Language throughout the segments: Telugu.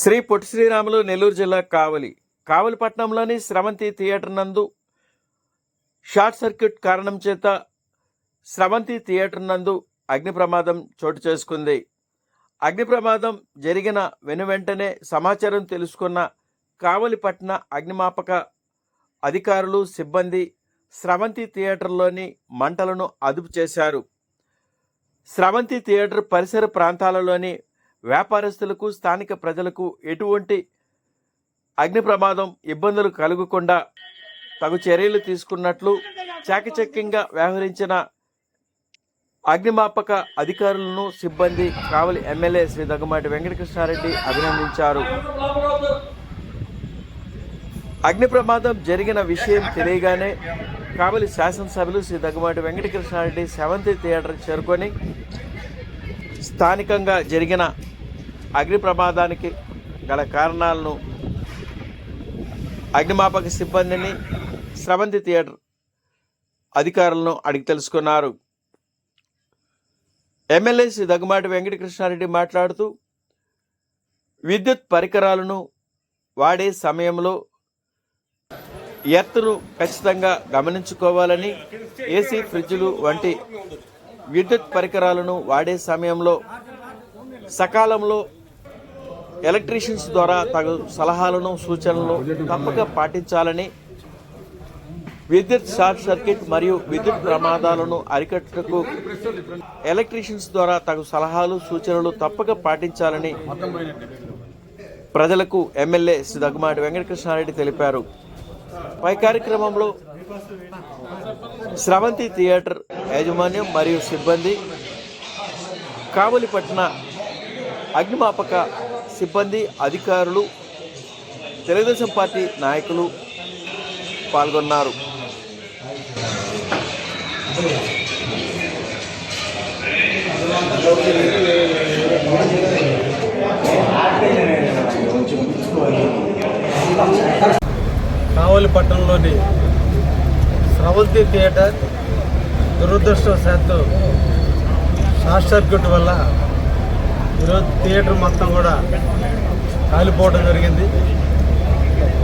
శ్రీ పొట్టి శ్రీరాములు నెల్లూరు జిల్లా కావలి. కావలిపట్నంలోని స్రవంతి థియేటర్ నందు షార్ట్ సర్క్యూట్ కారణం చేత స్రవంతి థియేటర్ నందు అగ్ని ప్రమాదం చోటు చేసుకుంది. అగ్ని ప్రమాదం జరిగిన వెనువెంటనే సమాచారం తెలుసుకున్న కావలిపట్న అగ్నిమాపక అధికారులు సిబ్బంది స్రవంతి థియేటర్లోని మంటలను అదుపు చేశారు. స్రవంతి థియేటర్ పరిసర ప్రాంతాలలోని వ్యాపారస్తులకు స్థానిక ప్రజలకు ఎటువంటి అగ్ని ప్రమాదం ఇబ్బందులు కలగకుండా తగు చర్యలు తీసుకున్నట్లు చాకచక్యంగా వ్యవహరించిన అగ్నిమాపక అధికారులను సిబ్బంది కావలి ఎమ్మెల్యే శ్రీ దగ్గమాటి వెంకటకృష్ణారెడ్డి అభినందించారు. అగ్ని ప్రమాదం జరిగిన విషయం తెలియగానే కావలి శాసనసభ్యులు శ్రీ దగ్గమాటి వెంకటకృష్ణారెడ్డి సెవెంత్ థియేటర్ చేరుకొని స్థానికంగా జరిగిన అగ్ని ప్రమాదానికి గల కారణాలను అగ్నిమాపక సిబ్బందిని స్రవంతి థియేటర్ అధికారులను అడిగి తెలుసుకున్నారు. ఎమ్మెల్యే శ్రీ దగ్గుమాటి వెంకటకృష్ణారెడ్డి మాట్లాడుతూ విద్యుత్ పరికరాలను వాడే సమయంలో ఎర్త్ను ఖచ్చితంగా గమనించుకోవాలని ఏసీ ఫ్రిడ్జ్లు వంటి విద్యుత్ పరికరాలను వాడే సమయంలో సకాలంలో ఎలక్ట్రీషియన్స్ ద్వారా తగు సలహాలను సూచనలను తప్పక పాటించాలని విద్యుత్ షార్ట్ సర్క్యూట్ మరియు విద్యుత్ ప్రమాదాలను అరికట్టుటకు ఎలక్ట్రీషియన్స్ ద్వారా తగు సలహాలు సూచనలు తప్పక పాటించాలని ప్రజలకు ఎమ్మెల్యే శ్రీ దగ్గుమాటి వెంకటకృష్ణారెడ్డి తెలిపారు. పై కార్యక్రమంలో స్రవంతి థియేటర్ యాజమాన్యం మరియు సిబ్బంది కావలిపట్న అగ్నిమాపక సిబ్బంది అధికారులు తెలుగుదేశం పార్టీ నాయకులు పాల్గొన్నారు. కావలి పట్టణంలోని స్రవంతి థియేటర్ దురదృష్టవశాత్తు షార్ట్ సర్క్యూట్ వల్ల ఈరోజు థియేటర్ మొత్తం కూడా కాలిపోవడం జరిగింది.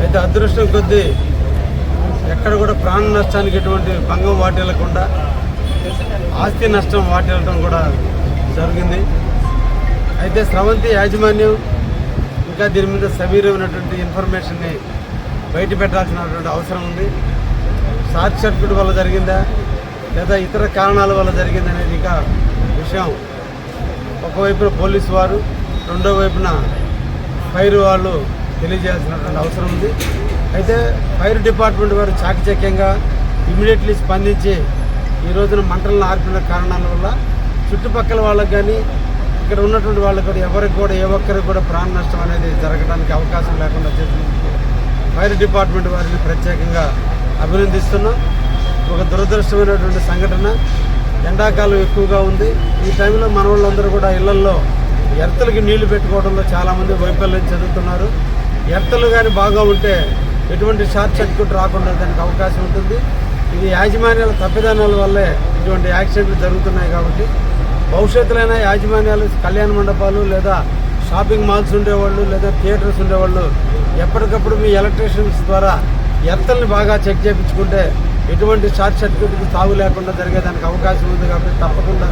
అయితే అదృష్టం కొద్దీ ఎక్కడ కూడా ప్రాణ నష్టానికి ఎటువంటి భంగం వాటిల్లకుండా ఆస్తి నష్టం వాటిల్లడం కూడా జరిగింది. అయితే స్రవంతి యాజమాన్యం ఇంకా దీని మీద సమీరమైనటువంటి ఇన్ఫర్మేషన్ని బయట పెట్టాల్సినటువంటి అవసరం ఉంది. షార్ట్ సర్క్యూట్ వల్ల జరిగిందా లేదా ఇతర కారణాల వల్ల జరిగిందనేది ఇంకా విషయం ఒకవైపున పోలీసు వారు రెండో వైపున ఫైర్ వాళ్ళు తెలియజేయాల్సినటువంటి అవసరం ఉంది. అయితే ఫైర్ డిపార్ట్మెంట్ వారు చాకచక్యంగా ఇమీడియట్లీ స్పందించి ఈ రోజున మంటలను ఆర్పిన కారణాల వల్ల చుట్టుపక్కల వాళ్ళకి కానీ ఇక్కడ ఉన్నటువంటి వాళ్ళకి కూడా ఎవరికి కూడా ఏ ఒక్కరికి కూడా ప్రాణ నష్టం అనేది జరగడానికి అవకాశం లేకుండా చేసినందుకు ఫైర్ డిపార్ట్మెంట్ వారిని ప్రత్యేకంగా అభినందిస్తున్నాం. ఒక దురదృష్టమైనటువంటి సంఘటన. ఎండాకాలం ఎక్కువగా ఉంది. ఈ టైంలో మన వాళ్ళందరూ కూడా ఇళ్ళల్లో ఎర్తలకి నీళ్ళు పెట్టుకోవడంలో చాలామంది వైఫల్యం చెందుతున్నారు. ఎర్తలు కానీ బాగా ఉంటే ఎటువంటి షార్ట్ సర్క్యూట్ రాకుండా దానికి అవకాశం ఉంటుంది. ఇది యాజమాన్యాల తప్పిదానాల వల్లే ఇటువంటి యాక్సిడెంట్లు జరుగుతున్నాయి కాబట్టి భవిష్యత్తులైనా యాజమాన్యాలు కళ్యాణ మండపాలు లేదా షాపింగ్ మాల్స్ ఉండేవాళ్ళు లేదా థియేటర్స్ ఉండేవాళ్ళు ఎప్పటికప్పుడు మీ ఎలక్ట్రీషియన్స్ ద్వారా ఎర్తల్ని బాగా చెక్ చేయించుకుంటే ఎటువంటి షార్ట్ సర్క్యూట్కి తాగు లేకుండా జరిగేదానికి అవకాశం ఉంది కాబట్టి తప్పకుండా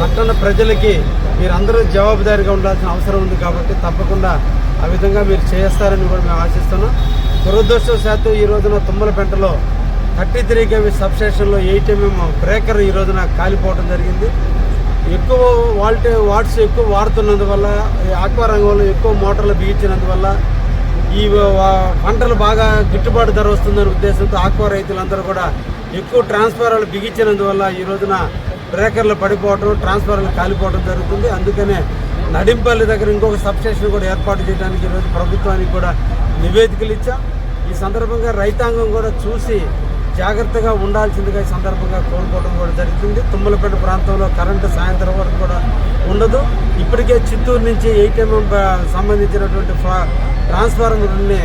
పట్టణ ప్రజలకి మీరందరూ జవాబుదారీగా ఉండాల్సిన అవసరం ఉంది కాబట్టి తప్పకుండా ఆ విధంగా మీరు చేస్తారని కూడా మేము ఆశిస్తున్నాం. దురదృష్టవశాత్తు ఈ రోజున తుమ్మలపెంటలో థర్టీ త్రీ కేవీ సబ్స్టేషన్లో ఎయిట్ ఎంఎం బ్రేకర్ ఈ రోజున కాలిపోవడం జరిగింది. ఎక్కువ వాల్టే వాట్స్ ఎక్కువ వాడుతున్నందువల్ల ఈ ఆక్వా రంగంలో ఎక్కువ మోటార్లు బిగించినందువల్ల ఈ పంటలు బాగా గిట్టుబాటు ధర వస్తుందనే ఉద్దేశంతో ఆక్వా రైతులందరూ కూడా ఎక్కువ ట్రాన్స్ఫారాలు బిగించినందువల్ల ఈ రోజున బ్రేకర్లు పడిపోవడం ట్రాన్స్ఫారాలు కాలిపోవడం జరుగుతుంది. అందుకనే నడింపల్లి దగ్గర ఇంకొక సబ్స్టేషన్ కూడా ఏర్పాటు చేయడానికి ఈరోజు ప్రభుత్వానికి కూడా నివేదికలు ఇచ్చాం. ఈ సందర్భంగా రైతాంగం కూడా చూసి జాగ్రత్తగా ఉండాల్సిందిగా ఈ సందర్భంగా కోరుకోవడం కూడా జరుగుతుంది. తుమ్మలపేట ప్రాంతంలో కరెంటు సాయంత్రం వరకు కూడా ఉండదు. ఇప్పటికే చిత్తూరు నుంచి ఎయిట్ సంబంధించినటువంటి ట్రాన్స్ఫార్మర్ని